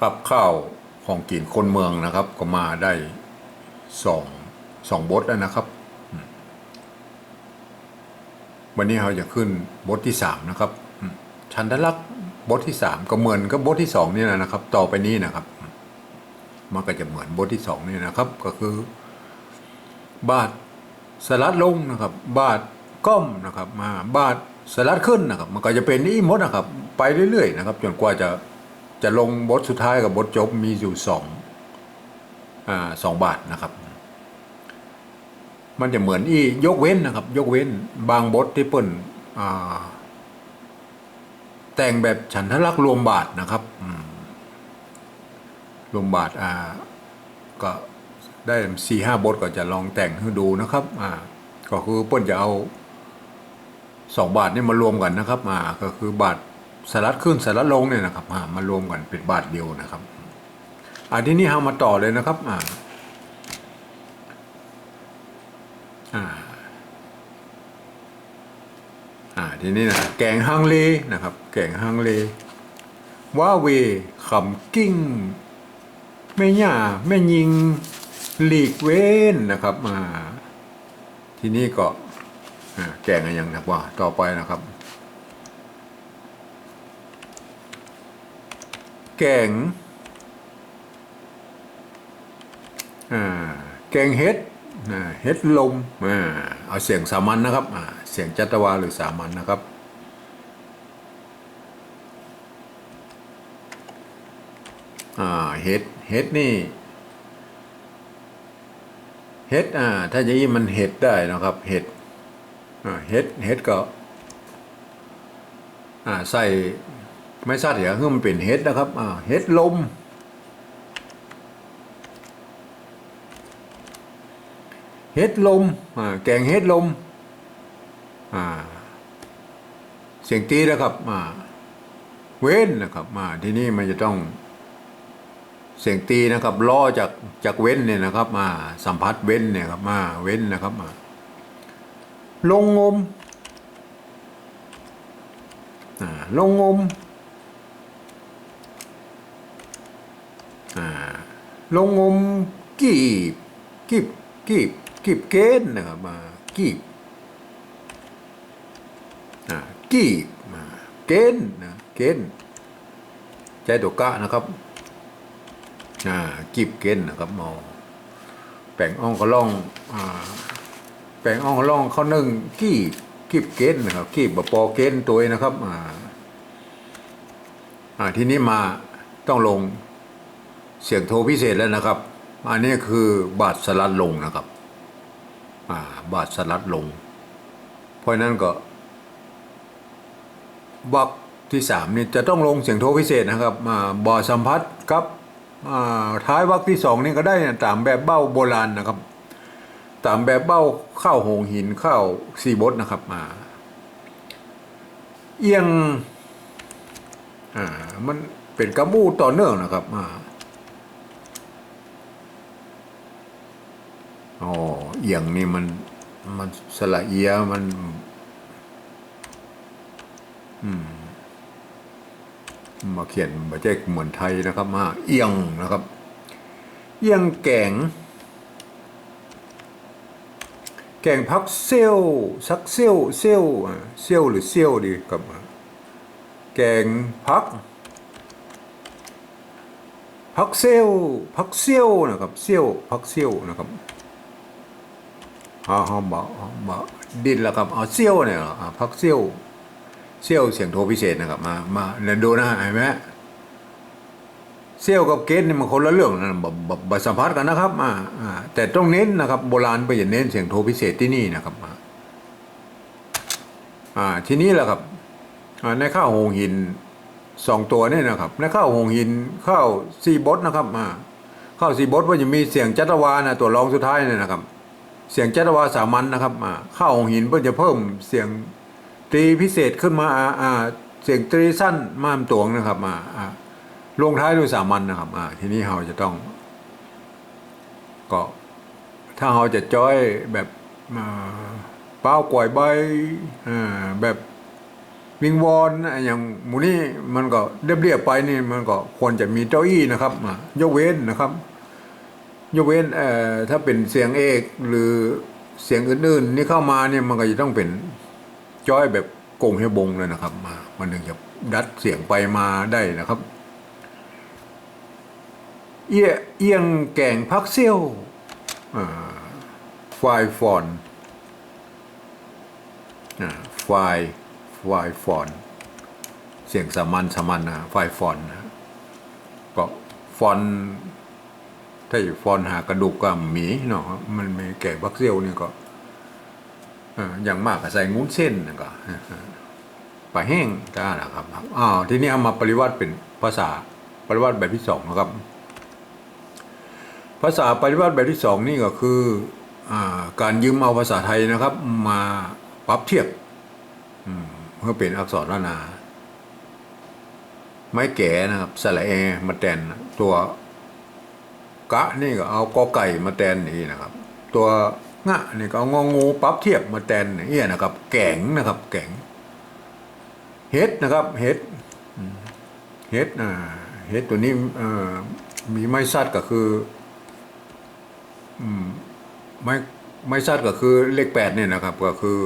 กับข้าวของกินคนเมืองนะครับ ก็มาได้สองสองบทแล้วนะครับ วันนี้เราจะขึ้นบทที่สามนะครับชันทลักษณ์บทที่สามก็เหมือนกับบทที่สองนี่แหละนะครับ ต่อไปนี้นะครับมันก็จะเหมือนบทที่สองนี่นะครับ ก็คือ บาทสลัดลงนะครับ บาทก้มนะครับ มาบาทสลัดขึ้นนะครับ มันก็จะเป็นนี่หมดนะครับ ไปเรื่อยๆนะครับ จนกว่าจะ จะลงบทสุดท้ายกับบทจบมีอยู่สองอ่าสองบาทนะครับ มันจะเหมือนอียกเว้นนะครับ ยกเว้นบางบทที่เปิ้นอ่าแต่งแบบฉันทลักษ์รวมบาทนะครับรวมบาทอ่าก็ได้สี่ห้าบทก็จะลองแต่งให้ดูนะครับ อ่า ก็คือเปิ้นจะเอาสองบาทนี่มารวมกันนะครับ อ่า ก็คือบาท สลัดขึ้นสลัดลงเนี่ยนะครับอ่ามารวมกันเป็นบาทเดียวนะครับอ่าทีนี้เรามาต่อเลยนะครับอ่าอ่าอ่าทีนี้นะแกงฮังเลนะครับ แกงฮังเลว่าเวขำกิ้งแม่ย่าแม่ยิงหลีกเว้นนะครับอ่าทีนี้ก็อ่าแกงอะไรอย่างนะว่าต่อไปนะครับ แกงอ่าแกงเห็ดเห็ดลมเอาเสียงสามัญนะครับเสียงจัตวาหรือสามัญนะครับเห็ดเห็ดนี่เห็ดอ่าถ้าจะยี่มันเห็ดได้นะครับเห็ดเห็ดเห็ดก็อ่าใส่ ไม่ซัดเดี๋ยวคือมันเป็นเห็ดนะครับอ่าเห็ดลมเห็ดลมอ่าแกงเห็ดลมอ่าเสียงตีนะครับอ่าเว้นนะครับอ่าที่นี่มันจะต้องเสียงตีนะครับล่อจากจากเว้นเนี่ยนะครับมาสัมผัสเว้นเนี่ยครับมาเว้นนะครับมาลงงมอ่าลงงม อ่า ลงงมกีบกีบกีบกีบเกณฑ์นะครับมากีบกีบมาเกณฑ์นะเกณฑ์ใจตัวกะนะครับกีบเกณฑ์นะครับมองแป่งอ่องก็ล่องแป่งอ่องก็ล่องเขานึ่งกีบกีบเกณฑ์นะครับกีบบปอเกณฑ์ตัวเองนะครับอ่าทีนี้มาต้องลง เสียงโทรพิเศษแล้วนะครับ อันนี้คือบาทสลัดลงนะครับอ่าบาทสลัดลง เพราะนั้นก็วักที่สามนี่จะต้องลงเสียงโทรพิเศษนะครับมาบอสัมพัทธ์ครับอ่าท้ายวักที่สองนี่ก็ได้นะตามแบบเบ้าโบราณนะครับตามแบบเบ้าข้าวหงหินข้าวซีบดนะครับมาเอียงอ่ามันเป็นกระบูต่อเนื่องนะครับอ่า อ๋อเอียงนี่มันมันสละเอียมัน อืม มาเขียนมาแจ้เหมือนไทยนะครับมาเอียงนะครับ เอียงแกง แกงพักเซลซักเซลเซลเซลหรือเซลดีกับ แกงพักพักเซลพักเซลนะครับเซลพักเซลนะครับ ฮ่าฮ่าบ่บ่ดินแล้วครับเอาเซลเนี่ยอ่าพักเซลเซลเสียงโทพิเศษนะครับมามาเดี๋ยวดูนะเห็นไหมเซลกับเกณฑ์นี่ยมันคนละเรื่องนะบบบบบบสัมพัสกันนะครับอ่าอ่าแต่ต้องเน้นนะครับ โบราณไปอย่าเน้นเสียงโทพิเศษที่นี่นะครับอ่าทีนี้แหละครับอ่าในข้าวหงหินสองตัวเนี่ยนะครับ ในข้าวหงหินข้าวซีบดนะครับอ่าข้าวซีบดว่าจะมีเสียงจัตวานะตัวรองสุดท้ายเนี่ยนะครับ เสียงจัตวาสามัญนะครับอ่าข้าวหงหินเพื่อจะเพิ่มเสียงตรีพิเศษขึ้นมาอ่าเสียงตรีสั้นมามตวงนะครับอ่าลงท้ายด้วยสามัญนะครับอ่าทีนี้เราจะต้อง ก็ ถ้าเราจะจ้อยแบบเป้ากล้วยใบแบบวิงวอนนะอย่างหมูนี่มันก็เรียบๆไปนี่มันก็ควรจะมีเก้าอี้นะครับยกเว้นนะครับ ยกเว้นเอ่อถ้าเป็นเสียงเอกหรือเสียงอื่นๆนี่เข้ามาเนี่ยมันก็จะต้องเป็นจอยแบบโกงเฮบงเลยนะครับมามันถึงจะดัดเสียงไปมาได้นะครับ เอียเอียงแก่งพักเซี่ยวอ่าไฟฟอนอ่าไฟไฟฟอน เสียงสามัญสามัญนะไฟฟอนนะก็ฟอน ถ้าอยู่ฟอนหากระดูกก็หมีเนาะมันมีแก่บักเซียวนี่ก็ออย่างมากก็ใส่งุ้นเส้นนะก็ปลาแห้งก็นะครับอ้าวทีนี้เอามาปริวัติเป็นภาษาปริวัติแบบที่สองนะครับ ภาษาปริวัติแบบที่สองนี่ก็คืออการยืมเอาภาษาไทยนะครับ มาปรับเทียบเพื่อเป็นอักษรล้านา ไม้แก่นะครับสระเอมาแทนตัว กะนี่ก็เอากอไก่มาแทนนี่นะครับ ตัวงะนี่ก็เอางองูปรับเทียบมาแทนนี่นะครับ แก่งนะครับ แก่งเฮ็ดนะครับเฮ็ดเฮ็ดอ่าเฮ็ดตัวนี้เอ่อมีไม้ซัดก็คืออืมไม้ไม้ซัดก็คือเลขแปดเนี่ยนะครับ ก็คือ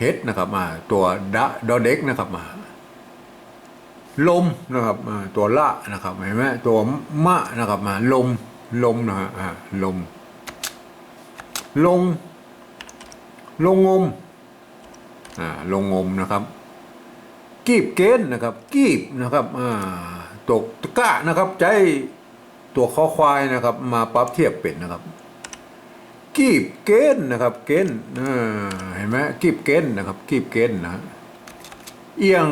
เฮ็ดนะครับมาตัวดะดอเด็กนะครับมา ลมนะครับตัวละนะครับเห็นไหมตัวมะนะครับมาลมลมนะฮะลม ลง ลงงมอ่าลงงมนะครับ กีบเกณฑ์นะครับ กีบนะครับอ่าตกตะกะนะครับใจตัวข้อควายนะครับ มาปรับเทียบเป็นนะครับ กีบเกณฑ์นะครับ เกณฑ์เห็นไหมกีบเกณฑ์นะครับ กีบเกณฑ์นะเอียง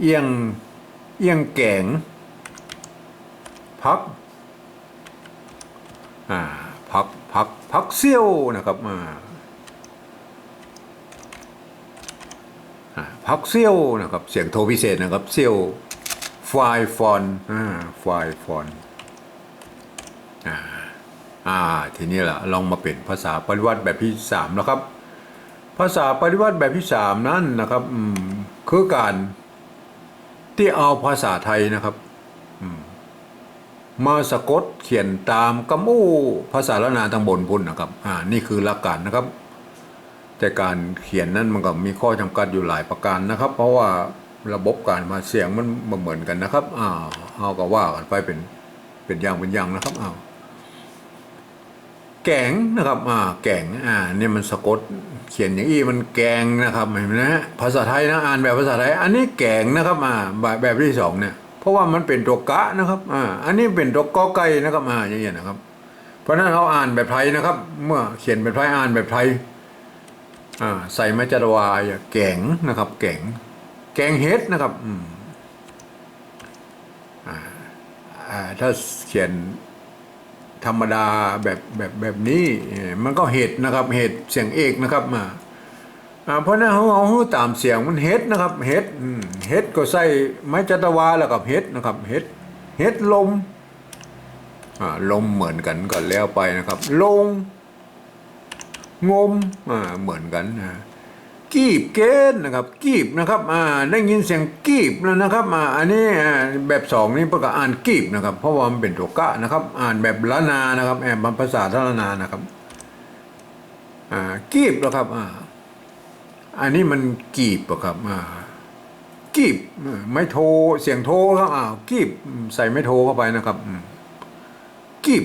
เอียงเอียงแกงพักอ่าพักพักพักเซี่ยวนะครับอ่าพักเซี่ยวนะครับเสียงโทพิเศษนะครับเซี่ยวไฟฟอนอ่าไฟฟอนอ่าอ่าทีนี้ล่ะลองมาเป็นภาษาปริวัติแบบที่สามแล้วครับ ภาษาปริวัติแบบที่สามนั้นนะครับคือการ ที่เอาภาษาไทยนะครับมาสะกดเขียนตามกำมูภาษาละนาทางบนพุ่นนะครับ อ่า นี่คือหลักการนะครับ แต่การเขียนนั้นมันก็มีข้อจำกัดอยู่หลายประการนะครับ เพราะว่าระบบการมาเสียงมันเหมือนกันนะครับอ้าวเอาก็ว่ากันไปเป็นเป็นอย่างเป็นอย่างนะครับอ้าว แกงนะครับอ่าแกงอ่าเนี่ยมันสะกดเขียนอย่างอี้มันแกงนะครับเห็นไหมนะภาษาไทยนะอ่านแบบภาษาไทย อันนี้แกงนะครับอ่าแบบแบบที่สองเนี่ยเพราะว่ามันเป็นตัวกะนะครับอ่าอันนี้เป็นตัวกอไก่นะครับอ่าอย่างเงี้ยนะครับ เพราะนั้นเราอ่านแบบไทยนะครับ เมื่อเขียนแบบไทยอ่านแบบไทยอ่าใส่ไม้จัดวาอย่าแกงนะครับ แกงแกงเฮ็ดนะครับอืมอ่าอ่าถ้าเขียน ธรรมดาแบบแบบแบบนี้มันก็เห็ดนะครับเห็ดเสียงเอกนะครับมาเพราะนั้นเขาเอาตามเสียงมันเฮ็ดนะครับเฮ็ดเฮ็ดก็ใส่ไม้จัตวาแล้วกับเฮ็ดนะครับเฮ็ดเฮ็ดลมลมเหมือนกันก็แล้วไปนะครับ ลง งมเหมือนกันนะ กีบเกณฑ์นะครับกีบนะครับอ่าได้ยินเสียงกีบแล้วนะครับอ่าอันนี้แบบสองนี่ประกาศอ่านกีบนะครับ เพราะว่ามันเป็นตัวกะนะครับ อ่านแบบละนานะครับแอบภาษาทละนานะครับอ่ากีบนะครับอ่าอันนี้มันกีบอะครับอ่ากีบไม่โทรเสียงโทรครับอ่ากีบใส่ไม่โทรเข้าไปนะครับกีบ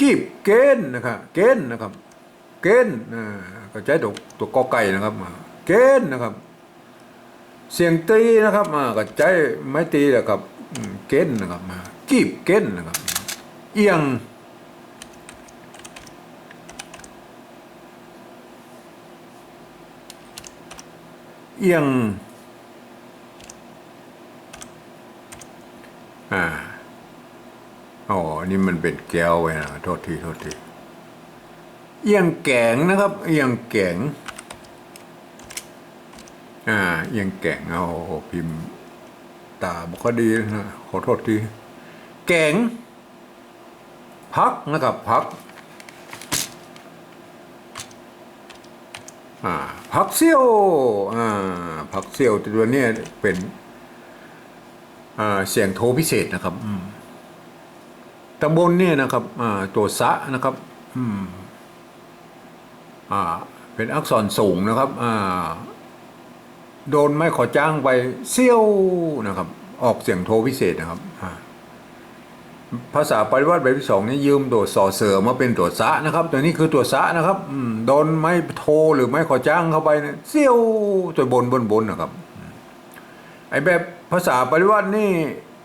กีบเกณฑ์นะครับเกณฑ์นะครับ เกณฑ์ก็ใช้ตัวตัวกอไก่นะครับเกณฑ์นะครับ เสียงตีนะครับก็ใช้ไม้ตีแหละครับเกณฑ์นะครับกีบเกณฑ์นะครับ เอียงเอียงอ่าอ๋อนี่มันเป็นแก้วไว้นะโทษทีโทษที เอียงแกงนะครับ เอียงแกงอ่าเอียงแกงเอาพิมพ์ ตาบุคดีนะขอโทษทีแกงพักนะครับพักอ่าผักเซี่ยวอ่าผักเซี่ยวตัวนี้เป็นอ่าเสียงโทพิเศษนะครับตำบลเนี่ยนะครับอ่าตัวสะนะครับอืม เป็นอักษรสูงนะครับโดนไม่ขอจ้างไปเซี่ยวนะครับ ออกเสียงโทพิเศษนะครับภาษาปริวัติแบบที่สองนี่ยืมตัวสอเสือมาเป็นตัวสะนะครับ ตัวนี้คือตัวสะนะครับโดนไม้โทรหรือไม้ขอจ้างเข้าไปเนี่ยเซี่ยวตัวบนบนบนนะครับไอแบบภาษาปริวัตินี่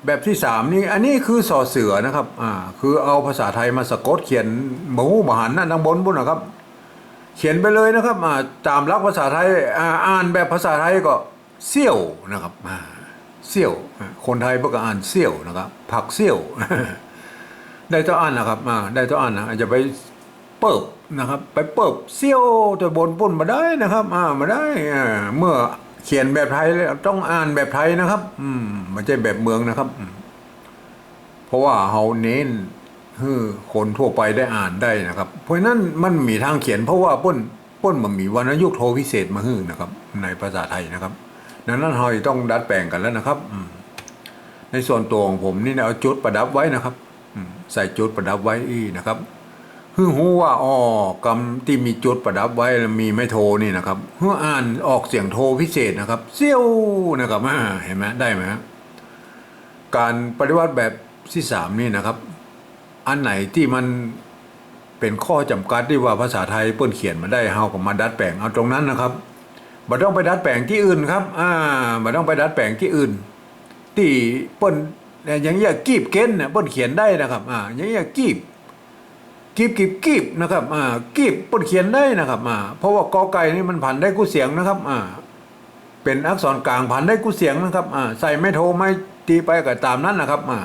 แบบที่สามนี่อันนี้คือสอเสือนะครับอ่าคือเอาภาษาไทยมาสะกดเขียนหมูหมหันนั่นทางบนบนนะครับ เขียนไปเลยนะครับตามหลักภาษาไทยอ่านแบบภาษาไทยก็เซี่ยวนะครับเซี่ยว คนไทยพวกก็อ่านเซี่ยวนะครับ ผักเซี่ยว ได้ตัวอ่านนะครับได้ตัวอ่านนะจะไปเปิบนะครับ ไปเปิบเซี่ยวตัวบนปุ่นมาได้นะครับมาได้เมื่อเขียนแบบไทยแล้วต้องอ่านแบบไทยนะครับ อืมไม่ใช่แบบเมืองนะครับ เพราะว่าเฮาเน้น คนทั่วไปได้อ่านได้นะครับ เพราะนั้นมันมีทางเขียนเพราะว่าป้นป้นมันมีวรรณยุกโทพิเศษมาฮื้อนะครับ ในภาษาไทยนะครับดังนั้นเราต้องดัดแปลงกันแล้วนะครับในส่วนตัวของผมนี่นะเอาจุดประดับไว้นะครับใส่จุดประดับไว้อีนะครับเพื่อรู้ว่าอ๋อกรรมที่มีจุดประดับไว้มีไม่โทนี่นะครับเพื่ออ่านออกเสียงโทพิเศษนะครับเซี่ยวนะครับเห็นไหมได้ไหมการปฏิวัติแบบที่สามนี่นะครับ อันไหนที่มันเป็นข้อจำกัดที่ว่าภาษาไทยเปิ้นเขียนมาได้เฮาก็มาดัดแปลงเอาตรงนั้นนะครับบ่ต้องไปดัดแปลงที่อื่นครับ อ่าบ่ต้องไปดัดแปลงที่อื่น ที่เปิ้นเนี่ยอย่างเงี้ยกีบเก้นเนี่ยเปิ้นเขียนได้นะครับ อ่าอย่างเงี้ยกีบกีบกีบกีบนะครับ อ่ากีบเปิ้นเขียนได้นะครับ อ่า เพราะว่ากอไก่นี่มันผันได้กู้เสียงนะครับ อ่า เป็นอักษรกลางผันได้กู้เสียงนะครับ อ่า ใส่ไม่โทไม่ตีไปก็ตามนั้นนะครับ อ่า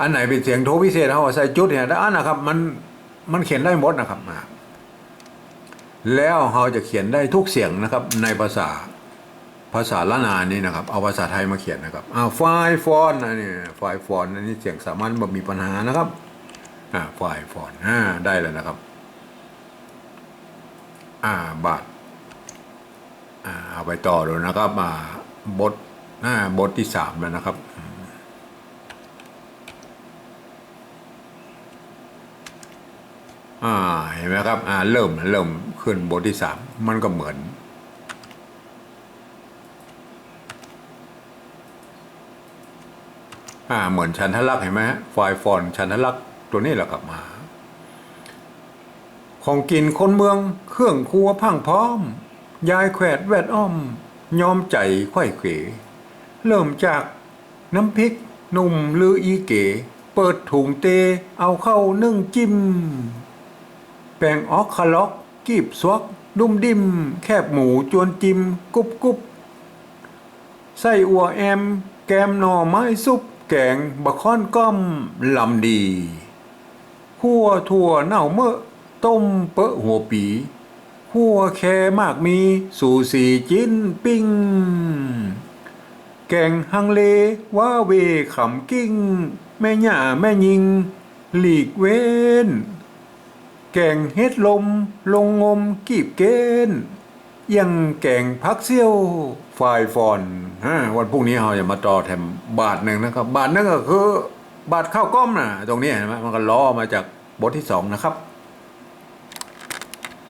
อันไหนเป็นเสียงโทพิเศษเขาใส่จุดเนี่ยแล้วอันนะครับมันมันเขียนได้หมดนะครับอ่าแล้วเราจะเขียนได้ทุกเสียงนะครับ ในภาษาภาษาละนานี่นะครับ เอาภาษาไทยมาเขียนนะครับอ่าไฟฟอนอันนี้ไฟฟอนอันนี้เสียงสามัญแบบมีปัญหานะครับอ่าไฟฟอนอ่าได้แล้วนะครับ อ่าบาทอ่าเอาไปต่อดูนะครับอ่าบทอ่าบทที่สามแล้วนะครับ อ่าเห็นไหมครับอ่าเริ่มเริ่มขึ้นบทที่สามมันก็เหมือน อ่าเหมือนชันทลักษ์เห็นไหมฮะไฟฟอนชันทลักษ์ตัวนี้แหละครับมา ของกินคนเมืองเครื่องครัวพังพร้อม ยายแขวดแวดอ้อม ยอมใจไข้เขวเริ่มจากน้ำพริกหนุ่มลืออีเก๋ เปิดถุงเต เอาเข้านึ่งจิ้ม แป้งออกคล็อกกีบสวกดุมดิมแคบหมูจวนจิม กุบกุบไส้อัวแอม แกมหน่อไม้ซุป แกงบะค่อนก้อมลำดีหัวถั่วเน่าเมื่อต้มเปอะหัวปีหัวแคมากมี สูสีจิ้นปิ้ง แกงฮังเลว่าเวขำกิ้ง แม่หย่าแม่ยิง หลีกเว้น งเฮ็ดลม ลงงมกีบเกนยังแกงพักเซี่ยวฝ่ายฟอนฮะวันพรุ่งนี้เราจะมาต่อแถมบาทหนึ่งนะครับ บาทนึงก็คือบาทข้าวกล้อมนะตรงนี้เห็นไหมมันก็ล้อมาจากบทที่สองนะครับ